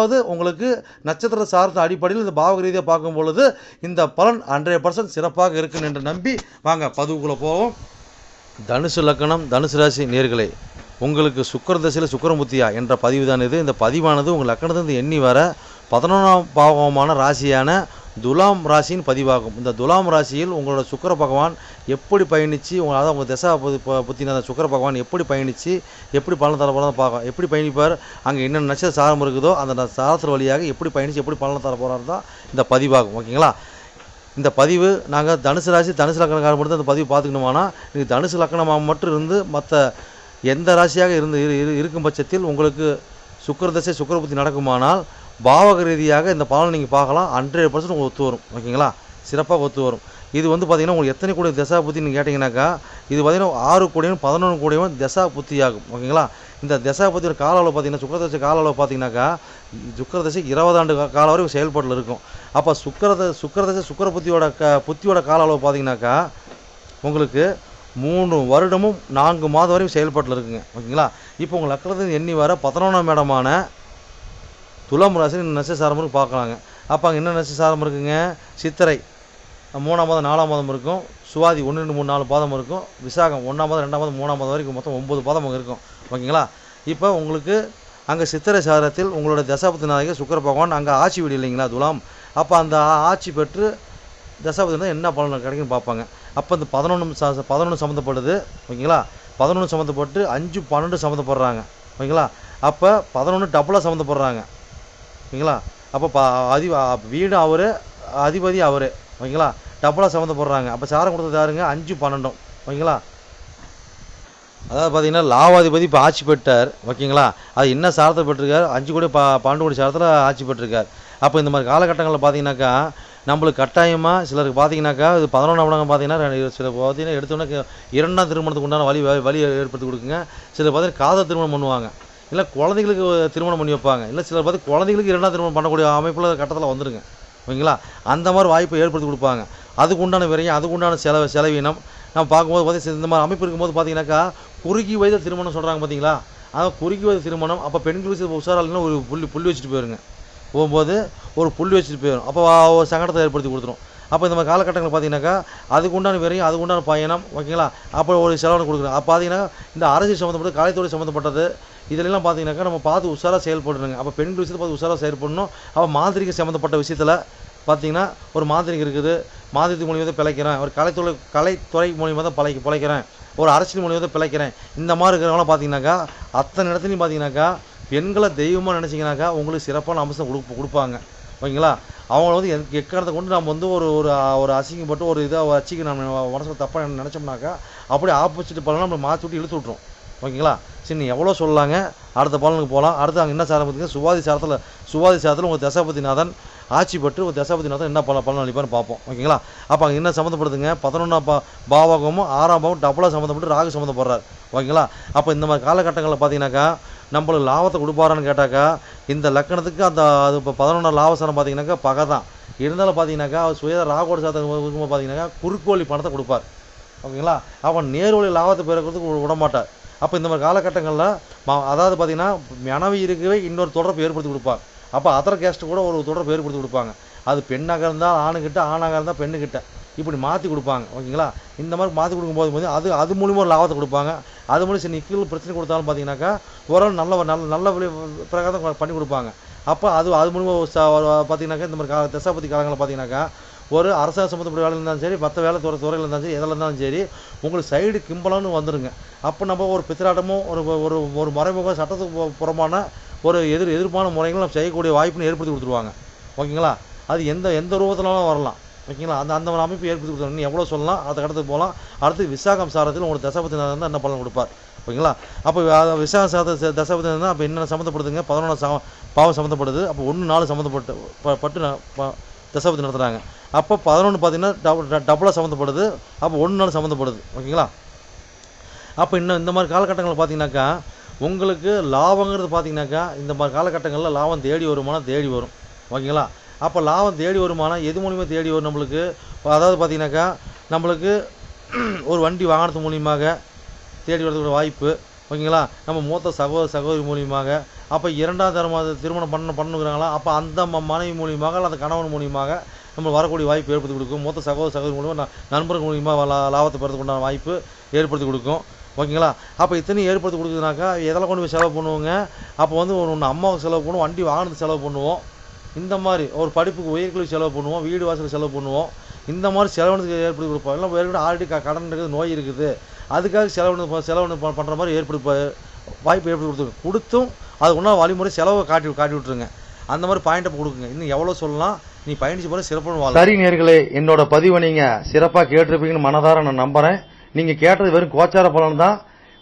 அதாவது உங்களுக்கு நட்சத்திர சார்ந்த அடிப்படையில் இந்த பாவக ரீதியாக பார்க்கும் பொழுது இந்த பலன் ஹண்ட்ரட் பர்சன்ட் சிறப்பாக இருக்கும் என்று நம்பி வாங்க பதிவுக்குள்ளே போவோம். தனுசு லக்கணம் தனுசு ராசி நேர்களை உங்களுக்கு சுக்கர தசையில் சுக்கரமுத்தியா என்ற பதிவு தான் இது. இந்த பதிவானது உங்கள் லக்கணத்திலிருந்து எண்ணி வர பதினொன்றாம் பாவமான ராசியான துலாம் ராசியின் பதிவாகும். இந்த துலாம் ராசியில் உங்களோட சுக்கர பகவான் எப்படி பயணித்து உங்கள் அதாவது உங்கள் திசா புத்தின அந்த சுக்கர பகவான் எப்படி பயணித்து எப்படி பலன் தர போகிறதா பார்க்கும் எப்படி பயணிப்பார் அங்கே என்னென்ன நட்சத்திர சாரம் இருக்குதோ அந்த சாரத்தில் சாரத்தின் வழியாக எப்படி பயணித்து எப்படி பலன் தர போகிறாரு தான் இந்த பதிவாகும். ஓகேங்களா? இந்த பதிவு நாங்கள் தனுசு ராசி தனுசு லக்கணக்காரர் மட்டும் அந்த பதிவு பார்த்துக்கணுமானா நீங்கள் தனுசு லக்கணமாக மட்டும் இருந்து மற்ற எந்த ராசியாக இருந்து இரு- இரு- இருக்கும் பட்சத்தில் உங்களுக்கு சுக்கிர தசை சுக்கரபுத்தி நடக்குமானால் பாவக ரீதியாக இந்த பலனை நீங்கள் பார்க்கலாம். ஹண்ட்ரட் பர்சன்ட் உங்களுக்கு ஒத்து வரும். ஓகேங்களா சிறப்பாக ஒத்து வரும். இது வந்து பார்த்தீங்கன்னா உங்களுக்கு எத்தனை கோடி தசா புத்தின்னு கேட்டிங்கனாக்கா இது பார்த்தீங்கன்னா ஆறு கோடியும் பதினொன்று கோடியும் தசா புத்தி ஆகும் ஓகேங்களா இந்த தசா புத்தியோட கால அளவு பார்த்தீங்கன்னா சுக்கரதசை கால அளவு பார்த்தீங்கன்னாக்கா சுக்கரதசை இருபது ஆண்டு காலம் வரைக்கும் செயல்பாட்டில் இருக்கும். அப்போ சுக்கரத சுக்கரதசை சுக்கர புத்தியோட க புத்தியோட கால அளவு பார்த்தீங்கன்னாக்கா உங்களுக்கு மூணு வருடமும் நான்கு மாதம் வரையும் செயல்பாட்டில் இருக்குங்க. ஓகேங்களா இப்போ உங்கள் லக்கணத்தில் எண்ணி வர பதினொன்றாம் இடமான துலாம் ராசி நட்சசாரம் இருக்கு பார்க்கலாங்க. அப்போ அங்கே என்ன நட்சசாரம் இருக்குங்க? சித்திரை. மூணாம் மாதம் நாலாம் மாதம் இருக்கும். சுவாதி ஒன்று ரெண்டு மூணு நாலு பாதம் இருக்கும். விசாகம் ஒன்றாம் மாதம் ரெண்டாம் மாதம் மூணாம் மாதம் வரைக்கும் மொத்தம் ஒம்பது பாதம் அங்கே இருக்கும். ஓகேங்களா? இப்போ உங்களுக்கு அங்கே சித்திரை சாரத்தில் உங்களோட தசாபதி நாயகர் சுக்கர பகவான் அங்கே ஆட்சி வீடு இல்லைங்களா துலாம்? அப்போ அந்த ஆட்சி பெற்று தசாபதி தான் என்ன பலன் கிடைக்குன்னு பார்ப்பாங்க. அப்போ இந்த பதினொன்று பதினொன்று சம்மந்தப்படுது ஓகேங்களா? பதினொன்று சம்மந்தப்பட்டு அஞ்சு பன்னெண்டு சம்மந்தப்படுறாங்க ஓகேங்களா? அப்போ பதினொன்று டபுளாக சம்மந்தப்படுறாங்க ஓகேங்களா? அப்போ பா அதி வீடு அவர் அதிபதி அவர் ஓகேங்களா? டபுளாக சம்மந்தப்படுறாங்க அப்போ சாரம் கொடுத்தது யாருங்க? அஞ்சு பன்னெண்டும் ஓகேங்களா? அதாவது பார்த்தீங்கன்னா லாவாதிபதி இப்போ ஆட்சி பெற்றார் ஓகேங்களா? அது என்ன சாரத்தை பெற்றிருக்கார்? அஞ்சு கோடி பா பன்னெண்டு கோடி சாரத்தில் ஆட்சி பெற்றிருக்கார். அப்போ இந்த மாதிரி காலகட்டங்களில் பார்த்தீங்கன்னாக்கா நம்மளுக்கு கட்டாயமாக சிலருக்கு பார்த்தீங்கன்னாக்கா இது பதினொன்றாம் உலகம் பார்த்தீங்கன்னா சில பார்த்தீங்கன்னா எடுத்தோன்னே இரண்டாம் திருமணத்துக்கு உண்டான வழி வழி- ஏற்படுத்தி கொடுக்குங்க. சில பார்த்தீங்கன்னா காதல் திருமணம் பண்ணுவாங்க. இல்லை குழந்தைங்களுக்கு திருமணம் பண்ணி வைப்பாங்க. இல்லை சிலர் பார்த்து குழந்தைங்களுக்கு இரண்டாம் திருமணம் பண்ணக்கூடிய அமைப்பில் கட்டத்தில் வந்துடுங்க ஓகேங்களா? அந்த மாதிரி வாய்ப்பை ஏற்படுத்தி கொடுப்பாங்க. அதுக்கு உண்டான விரையும் அதுக்கு உண்டான செலவு செலவீனம் நம்ம பார்க்கும்போது பார்த்தீங்கன்னா இந்த மாதிரி அமைப்பு இருக்கும்போது பார்த்தீங்கன்னாக்கா குறுகி வயது திருமணம் சொல்கிறாங்க பார்த்தீங்களா? அதான் குறுகி வயது திருமணம் அப்போ பெண்களுக்கு உஷாராலின்னா ஒரு புள்ளி புள்ளி வச்சுட்டு போயிருங்க. போகும்போது ஒரு புள்ளி வச்சுட்டு போயிடும் அப்போ ஒரு சங்கடத்தை ஏற்படுத்தி கொடுத்துரும். அப்போ இந்த மாதிரி காலகட்டங்கள் பார்த்தீங்கன்னாக்கா அதுக்கு உண்டான விரையும் அதுக்கு உண்டான பயணம் ஓகேங்களா? அப்போ ஒரு செலவனை கொடுக்குறோம் அப்போ பார்த்தீங்கன்னா இந்த அரசியல் சம்மந்தப்பட்டது கலைத்துறை சம்மந்தப்பட்டது இதிலெல்லாம் பார்த்தீங்கன்னாக்கா நம்ம பார்த்து உஷாராக செயல்படணுங்க. அப்போ பெண்கள் விஷயத்தை பார்த்து உஷாராக செயல்படணும். அப்போ மாந்திரிக சம்மந்தப்பட்ட விஷயத்தில் பார்த்தீங்கன்னா ஒரு மாந்திரிகம் இருக்குது. மாதிரி மூலியமாக தான் பிழைக்கிறேன். ஒரு கலைத்துறை கலைத்துறை மூலியமாக தான் பழை பிழைக்கிறேன். ஒரு அரசியல் மூலியமாக தான் பிழைக்கிறேன். இந்த மாதிரி இருக்கிறவங்களாம் பார்த்தீங்கன்னாக்கா அத்தனை இடத்துலையும் பார்த்தீங்கன்னாக்கா பெண்களை தெய்வமாக நினச்சிங்கனாக்கா உங்களுக்கு சிறப்பான அம்சம் கொடுப்ப கொடுப்பாங்க. ஓகேங்களா? அவங்கள வந்து எக் எக்காரணத்தை கொண்டு நம்ம வந்து ஒரு ஒரு ஒரு அசிங்கப்பட்டு ஒரு இதை வச்சுக்க நம்ம மனசில் தப்பாக நினச்சோம்னாக்கா அப்படியே ஆப்போசிட் பலனை நம்ம மாற்றி விட்டு இழுத்து விட்ரும் ஓகேங்களா? சரி நீ எவ்வளோ சொல்லலாங்க அடுத்த பலனுக்கு போகலாம் அடுத்து அங்கே என்ன சாரம் பார்த்தீங்கன்னா சுவாதி சாரத்தில் சுவாதி சாரத்தில் உங்கள் தசாபதிநாதன் ஆட்சி பெற்று ஒரு தசாபதிநாதன் என்ன பல பலன் அளிப்பார்னு பார்ப்போம் ஓகேங்களா? அப்போ அங்கே என்ன சம்மந்தப்படுதுங்க பதினொன்றாம் பா பாவகமும் ஆறாம் பாவம் டபுளாக சம்மந்தப்பட்டு ராகு சம்மந்தப்படுறார் ஓகேங்களா? அப்போ இந்த மாதிரி காலகட்டங்களில் பார்த்தீங்கன்னாக்கா நம்மளுக்கு லாபத்தை கொடுப்பாரான்னு கேட்டாக்கா இந்த லக்கணத்துக்கு அந்த அது இப்போ பதினொன்றாம் லாபசனம் பார்த்தீங்கன்னாக்கா பகை தான். இருந்தாலும் பார்த்தீங்கன்னாக்கா அவர் சுய ராகோட சாதம் இருக்கும்போது பார்த்தீங்கன்னாக்கா குறுக்கோழி பணத்தை கொடுப்பார். ஓகேங்களா? அவன் நேர்வழி லாபத்தை பெறக்கிறதுக்கு விட- அப்போ இந்த மாதிரி காலகட்டங்களில் ம- அதாவது பார்த்தீங்கன்னா மனைவி இருக்கவே இன்னொரு தொடர்பு ஏற்படுத்தி கொடுப்பார். அப்போ அதர் கேஸ்ட்டு கூட ஒரு தொடர்பு ஏற்படுத்தி கொடுப்பாங்க. அது பெண்ணாக இருந்தால் ஆணுக்கிட்ட ஆணாக இருந்தால் பெண்ணுக்கிட்ட இப்படி மாற்றி கொடுப்பாங்க. ஓகேங்களா? இந்த மாதிரி மாற்றி கொடுக்கும்போது போது அது அது மூலிமா ஒரு லாபத்தை கொடுப்பாங்க. அது மூலியம் சரி நிக்கல் பிரச்சனை கொடுத்தாலும் பார்த்தீங்கன்னாக்கா ஓரளவு நல்ல நல்ல நல்ல பிரகாரம் பண்ணி கொடுப்பாங்க. அப்போ அது அது மூலிமா பார்த்தீங்கன்னாக்கா இந்த மாதிரி கா தசாபதி காலங்களில் பார்த்தீங்கன்னாக்கா ஒரு அரசாங்க சம்மந்தப்பட்ட வேலை இருந்தாலும் சரி மற்ற வேலை துறை துறையில் இருந்தாலும் சரி எதில் இருந்தாலும் சரி உங்களுக்கு சைடு கிம்பலம்னு வந்துருங்க. அப்போ நம்ம ஒரு பித்திராட்டமும் ஒரு ஒரு ஒரு மறைமுக சட்டத்துக்கு புறமான ஒரு எதிர் எதிர்ப்பான முறைகளும் நம்ம செய்யக்கூடிய வாய்ப்புன்னு ஏற்படுத்தி கொடுத்துருவாங்க. ஓகேங்களா? அது எந்த எந்த ரூபத்தினாலும் வரலாம். ஓகேங்களா? அந்த அந்த ஒரு அமைப்பு ஏற்படுத்தி கொடுத்துருவாங்க எவ்வளோ சொல்லலாம்? அதுக்கு அடுத்து போகலாம். அடுத்து விசாகம் சாரத்தில் உங்களுக்கு தசபத்தி தான் என்ன பலன் கொடுப்பார். ஓகேங்களா? அப்போ விசாக சாத தசபதி தான் அப்போ என்னென்ன சம்மந்தப்படுதுங்க? பதினொன்று சம பாவம் சம்மந்தப்படுது. அப்போ ஒன்று நாலு சம்மந்தப்பட்டு ப- பட்டு ந- ப- நடத்துகிறாங்க அப்போ பதினொன்று பார்த்தீங்கன்னா டபுள் டபுளாக சம்மந்தப்படுது. அப்போ ஒன்று நாள் சம்மந்தப்படுது. ஓகேங்களா? அப்போ இன்னும் இந்த மாதிரி காலகட்டங்களில் பார்த்தீங்கன்னாக்கா உங்களுக்கு லாபங்கிறது பார்த்தீங்கன்னாக்கா இந்த மாதிரி காலகட்டங்களில் லாபம் தேடி வருமானம் தேடி வரும். ஓகேங்களா? அப்போ லாபம் தேடி வருமானம் எது மூலியமாக தேடி வரும் நம்மளுக்கு? அதாவது பார்த்தீங்கன்னாக்கா நம்மளுக்கு ஒரு வண்டி வாகனத்து மூலியமாக தேடி வரதுக்கு வாய்ப்பு ஓகேங்களா? நம்ம மூத்த சகோதர சகோதரி மூலியமாக அப்போ இரண்டாம் தரமாக திருமணம் பண்ண பண்ணுங்கிறாங்களா? அப்போ அந்த ம- மனைவி மூலியமாக அல்லது கணவன் மூலியமாக நம்ம வரக்கூடிய வாய்ப்பு ஏற்படுத்தி கொடுக்கும். மூத்த சகோதர சகோதரி மூலியமாக நண்பர்கள் மூலியமாக லா- லாபத்தை பெறதுக்கு உண்டான வாய்ப்பு ஏற்படுத்தி கொடுக்கும் ஓகேங்களா? அப்போ இத்தனையும் ஏற்படுத்தி கொடுக்குதுனாக்கா எதில் கொண்டு போய் செலவு பண்ணுவோங்க? அப்போ வந்து ஒன்று ஒன்று அம்மாவுக்கு செலவு பண்ணுவோம் வண்டி வாகனத்துக்கு செலவு பண்ணுவோம். இந்த மாதிரி ஒரு படிப்புக்கு உயர்கல்வி செலவு பண்ணுவோம் வீடு வாசலுக்கு செலவு பண்ணுவோம். இந்த மாதிரி செலவினத்துக்கு ஏற்படுத்தி கொடுப்போம். எல்லாம் ஏற்கனவே ஆல்ரெடி கடன் இருக்குது நோய் இருக்குது. அதுக்காக செலவு செலவு பண்ணுற மாதிரி ஏற்படுத்தி வாய்ப்பு ஏற்படுத்தி கொடுத்துருங்க கொடுத்தும் அது ஒன்றா வழிமுறை செலவை காட்டி காட்டி விட்ருங்க அந்த மாதிரி பாயிண்ட்டை கொடுக்குங்க. இன்னும் எவ்வளோ சொல்லலாம்? நீ பயணிச்சு போகிற சிறப்பான வாழ்க்கை சரி நேர்களே என்னோட பதிவை நீங்கள் சிறப்பாக கேட்டிருப்பீங்கன்னு மனதார நான் நம்புறேன். நீங்கள் கேட்டது வெறும் கோச்சார பலன் தான்.